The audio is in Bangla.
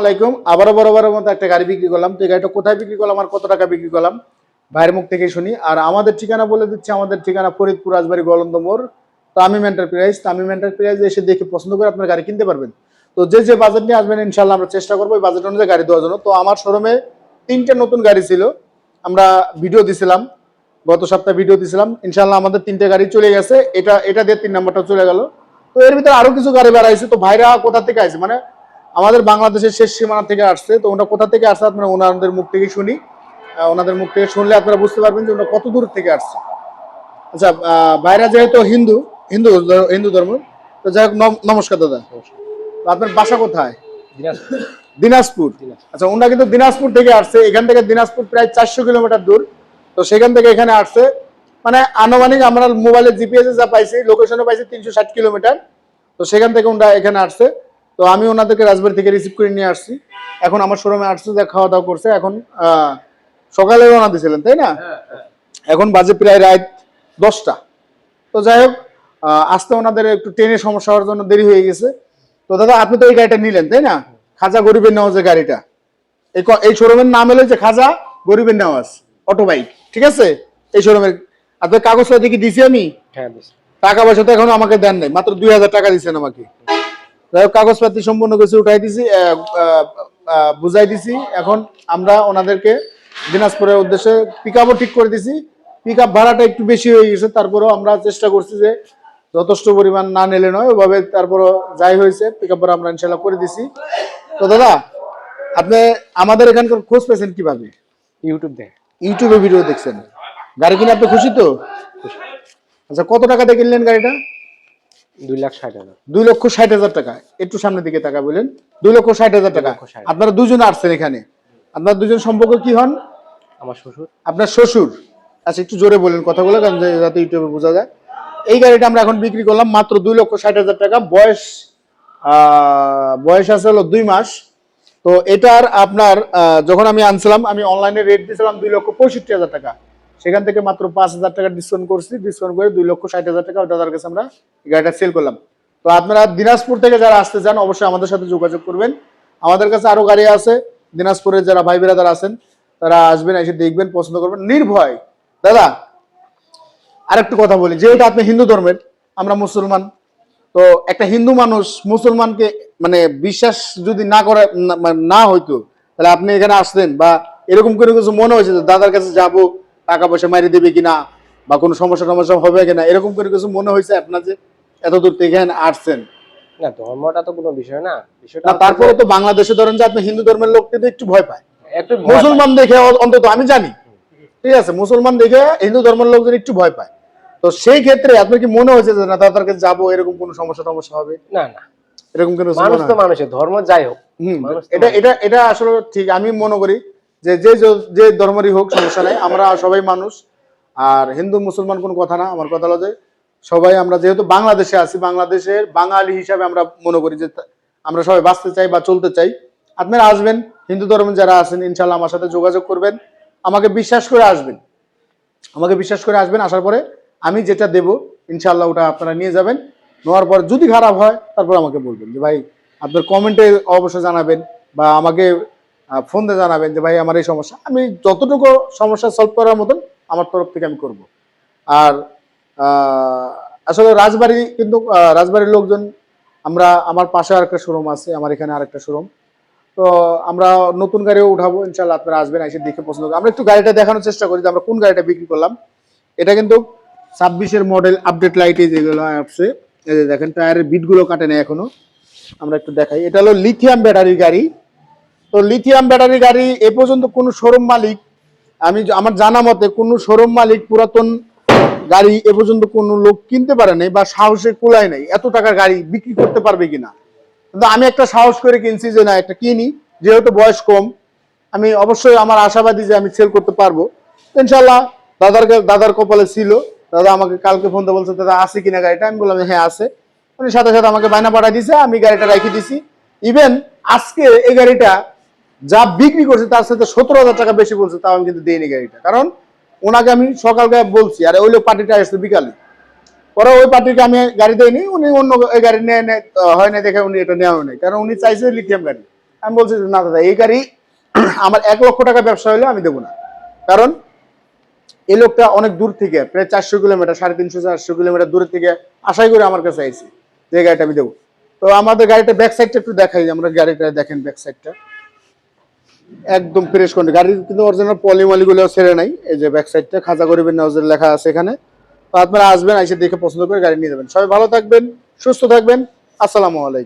আলাইকুম। আবারও বরাবরের মতো একটা গাড়ি বিক্রি করলাম। তো গাড়িটা কোথায় বিক্রি করলাম আর কত টাকা বিক্রি করলাম, ভাইয়ের মুখ থেকে শুনি। আর আমাদের ঠিকানা বলে দিচ্ছি, আমাদের ঠিকানা ফরিদপুর রাজবাড়ি গলন্দ মোড়, তামিম এন্টারপ্রাইজ। তামিম এন্টারপ্রাইজ এসে দেখে পছন্দ করে আপনার গাড়ি কিনতে পারবেন। তো যে যে বাজেট নিয়ে আসবেন ইনশাল্লাহ আমরা চেষ্টা করব ওই বাজেট অনুযায়ী গাড়ি দেওয়ার জন্য। তো আমার শোরুমে তিনটে নতুন গাড়ি ছিল। আমরা ভিডিও দিছিলাম, গত সপ্তাহে ভিডিও দিছিলাম। ইনশাল্লাহ আমাদের তিনটে গাড়ি চলে গেছে। এটা এটা দিয়ে তিন নাম্বারটা চলে গেল। তো এর ভিতরে আরও কিছু গাড়ি বেড়াইছে। তো ভাইরা কোথা থেকে আসছে মানে আমাদের বাংলাদেশের শেষ সীমানা থেকে আসছে তো ওটা কোথা থেকে আসছে আপনারা ওনাদের মুখ থেকে শুনি। ওনাদের মুখ থেকে শুনলে আপনারা বুঝতে পারবেন যে ওটা কত দূর থেকে আসছে। আচ্ছা ভাইরা যেহেতু হিন্দু হিন্দু হিন্দু ধর্ম তো যাই হোক নম- নমস্কার দাদা। আপনার বাসা কোথায়? দিনাজপুর। আচ্ছা ওনারা কিন্তু দিনাজপুর থেকে আসছে এখান থেকে দিনাজপুর প্রায় চারশো কিলোমিটার দূর। তো সেখান থেকে এখানে আসছে। মানে আনুমানিক আমরা মোবাইলে জিপিএস যা পাইছি লোকেশনে পাইছি তিনশো ষাট কিলোমিটার। তো সেখান থেকে ওনারা এখানে আসছে। তো আমি ওনাদেরকে রাজবাড়ি থেকে রিসিভ করে নিয়ে আসছি। এখন আমার শোরুমে আসছে যা খাওয়া দাওয়া করছে। এখন সকালে রওনা দিয়েছিলেন তাই না? এখন বাজে প্রায় রাত দশটা। তো যাই হোক আসতে ওনাদের একটু ট্রেনের সমস্যা হওয়ার জন্য দেরি হয়ে গেছে। তো দাদা আপনি তো এই গাড়িটা নিলেন তাই না? খাজা গরিবের নেওয়া যে গাড়িটা। এই এই শোরুমের নাম হলো যে খাজা গরিবের নেওয়াজ অটো বাইক ঠিক আছে? এই শোরুমের আপনার কাগজপত্র কি দিছি আমি? হ্যাঁ টাকা পয়সা তো এখনও আমাকে দেন নাই মাত্র দুই হাজার টাকা দিচ্ছেন আমাকে। যাই কাগজপাতি সম্পূর্ণ কিছু উঠাই দিছি বুঝাই দিছি। এখন আমরা ওনাদেরকে দিনাজপুরের উদ্দেশ্যে পিক ঠিক করে দিছি। পিক ভাড়াটা একটু বেশি হয়ে গেছে তারপরেও আমরা চেষ্টা করছি যে যথেষ্ট পরিমাণ না নিলে নয় ওভাবে তারপরও যাই হয়েছে পিক আপ আমরা ইনশাল্লাহ করে দিছি। তো দাদা আপনি আমাদের এখানকার খোঁজ পেয়েছেন কীভাবে? ইউটিউব দেখে। ইউটিউবে ভিডিও দেখছেন। গাড়ি কিনে আপনি খুশি তো? আচ্ছা কত টাকা দিয়ে কিনলেন গাড়িটা? দুই লাখ ষাট হাজার। দুই লক্ষ ষাট হাজার টাকা। একটু সামনের দিকে টাকা বলেন। দুই লক্ষ ষাট হাজার টাকা। আপনারা দুজন আসছেন এখানে। আপনার দুজন সম্পর্ক কি হন? আমার শ্বশুর। আপনার শ্বশুর। আচ্ছা একটু জোরে বলেন কথাগুলো কারণ যাতে ইউটিউবে বোঝা যায়। এই গাড়িটা আমরা এখন বিক্রি করলাম মাত্র দুই লক্ষ ষাট হাজার টাকা। বয়স বয়স আছে হলো দুই মাস। তো এটার আপনার যখন আমি আনছিলাম আমি অনলাইনে রেট দিয়েছিলাম দুই লক্ষ পঁয়ষট্টি হাজার টাকা। সেখান থেকে মাত্র পাঁচ হাজার টাকা ডিসকাউন্ট করছি ডিসকাউন্ট করে দুই লক্ষ ষাট হাজার টাকা দাদার কাছে আমরা গাড়িটা সেল করলাম। তো আপনারা দিনাজপুর থেকে যারা আসতে চান, অবশ্যই আমাদের সাথে যোগাযোগ করবেন। আমাদের কাছে আরও গাড়ি আছে, দিনাজপুরের যারা ভাই বেরাদার আছেন, তারা আসবেন, এসে দেখবেন, পছন্দ করবেন। নির্ভয়, দাদা আর আরেকটু কথা বলি, যেহেতু আপনি হিন্দু ধর্মের, আমরা মুসলমান, তো একটা হিন্দু মানুষ মুসলমানকে মানে বিশ্বাস যদি না করে, না- মানে হইতো, তাহলে আপনি এখানে আসতেন বা এরকম করে কিছু মনে হয়েছে দাদার কাছে যাব টাকা পয়সা মারি দেবে কিনা বা কোনো সমস্যা টমস্যা হবে কিনা এরকম করে কিছু মনে হয়েছে আপনার যে এত দূর থেকে আসছেন? না ধর্মটা তো কোনো বিষয় না। বিষয়টা তারপরে তো বাংলাদেশে ধরেন যে আপনি হিন্দু ধর্মের লোক কিন্তু একটু ভয় পায়। একটু মুসলমান দেখে অন্তত আমি জানি। ঠিক আছে মুসলমান দেখে হিন্দু ধর্মের লোকজন একটু ভয় পায়। তো সেই ক্ষেত্রে আপনার কি মনে হয়েছে যে না কাছে যাব এরকম কোনো সমস্যা টমস্যা হবে? না না। এরকম কোনো মানুষ তো মানুষের ধর্ম যাই হোক। এটা এটা এটা আসলে ঠিক আমি মনে করি যে যে, যে- ধর্মেরই হোক, সমস্যা নাই। আমরা সবাই মানুষ। আর হিন্দু, মুসলমান কোনো কথা না, আমার কথা হলো যে সবাই আমরা যেহেতু বাংলাদেশে আছি, বাংলাদেশের বাঙালি হিসাবে আমরা মনে করি যে আমরা সবাই বাঁচতে চাই বা চলতে চাই। আপনারা আসবেন, হিন্দু ধর্মের যারা আছেন ইনশাল্লাহ আমার সাথে যোগাযোগ করবেন। আমাকে বিশ্বাস করে আসবেন। আমাকে বিশ্বাস করে আসবেন, আসার পরে আমি যেটা দেব ইনশাল্লাহ ওটা আপনারা নিয়ে যাবেন। নেওয়ার পর যদি খারাপ হয়, তারপর আমাকে বলবেন যে, ভাই, আপনার কমেন্টে অবশ্যই জানাবেন বা আমাকে ফোন দিয়ে জানাবেন যে, ভাই, আমার এই সমস্যা। আমি যতটুকু সমস্যা সলভ করার মতন আমার তরফ থেকে আমি করব। আর আসলে রাজবাড়ি কিন্তু রাজবাড়ির লোকজন, আমরা, আমার পাশে আরেকটা শোরুম আছে, আমার এখানে আরেকটা শোরুম তো আমরা নতুন গাড়িও উঠাবো ইনশাল্লাহ আপনারা আসবেন, এসে দেখে পছন্দ আমরা একটু গাড়িটা দেখানোর চেষ্টা করি যে, আমরা কোন গাড়িটা বিক্রি করলাম। এটা কিন্তু ছাব্বিশের মডেল আপডেট লাইটে যেগুলো আসছে, এই যে দেখেন, টায়ারের বিটগুলো কাটে না এখনও। আমরা একটু দেখাই। এটা হলো লিথিয়াম ব্যাটারির গাড়ি। তো লিথিয়াম ব্যাটারি গাড়ি, এ পর্যন্ত কোনো শোরুম মালিক, আমি আমার জানা মতে কোনো শোরুম মালিক পুরাতন গাড়ি এ পর্যন্ত কোনো লোক কিনতে পারে নাই বা সাহসে কুলায় নাই, এত টাকার গাড়ি বিক্রি করতে পারবে কিনা। কিন্তু আমি একটা সাহস করে কিনছি যে না, একটা কিনি, যেহেতু বয়স কম, আমি অবশ্যই আমার আশাবাদী যে আমি সেল করতে পারব। ইনশাল্লাহ দাদার দাদার কপালে ছিল, দাদা আমাকে কালকে ফোন বলছে, দাদা, আছে কিনা গাড়িটা? আমি বললাম হ্যাঁ আছে। উনি সাথে সাথে আমাকে বায়না পাঠাই দিছে, আমি গাড়িটা রেখে দিছি। ইভেন আজকে এই গাড়িটা যা বিক্রি করছে তার সাথে সতেরো হাজার টাকা বেশি বলছে, তাও আমি কিন্তু দিইনি গাড়িটা। কারণ ওনাকে আমি সকালকে বলছি, আর ওই লোক পার্টিটা আসছে বিকালে। পরে ওই পার্টিকে আমি গাড়ি দেয়নি উনি অন্য এই গাড়ি নিয়ে হয় না দেখে উনি এটা নেওয়া নেই। কারণ উনি চাইছে লিথিয়াম গাড়ি। আমি বলছি না দাদা, এই গাড়ি আমার এক লক্ষ টাকা ব্যবসা হলে আমি দেবো না। কারণ এই লোকটা অনেক দূর থেকে, প্রায় চারশো কিলোমিটার, সাড়ে তিনশো, চারশো কিলোমিটার দূর থেকে আশাই করে আমার কাছে আইছি যে গাড়িটা আমি দেবো। তো আমাদের গাড়িটা ব্যাক সাইডটা একটু দেখাই, আমরা গাড়িটা দেখেন ব্যাক সাইডটা একদম ফ্রেশ কন্ডিশন গাড়ির কিন্তু অরিজিনাল পলিমালিগুলো ছেড়ে নাই। এই যে ব্যাক সাইডটা খাজা গরিবের নজর লেখা আছে এখানে। তো আপনারা আসবেন, আইসে দেখে পছন্দ করে গাড়ি নিয়ে যাবেন। সবাই ভালো থাকবেন, সুস্থ থাকবেন। আসসালামু আলাইকুম।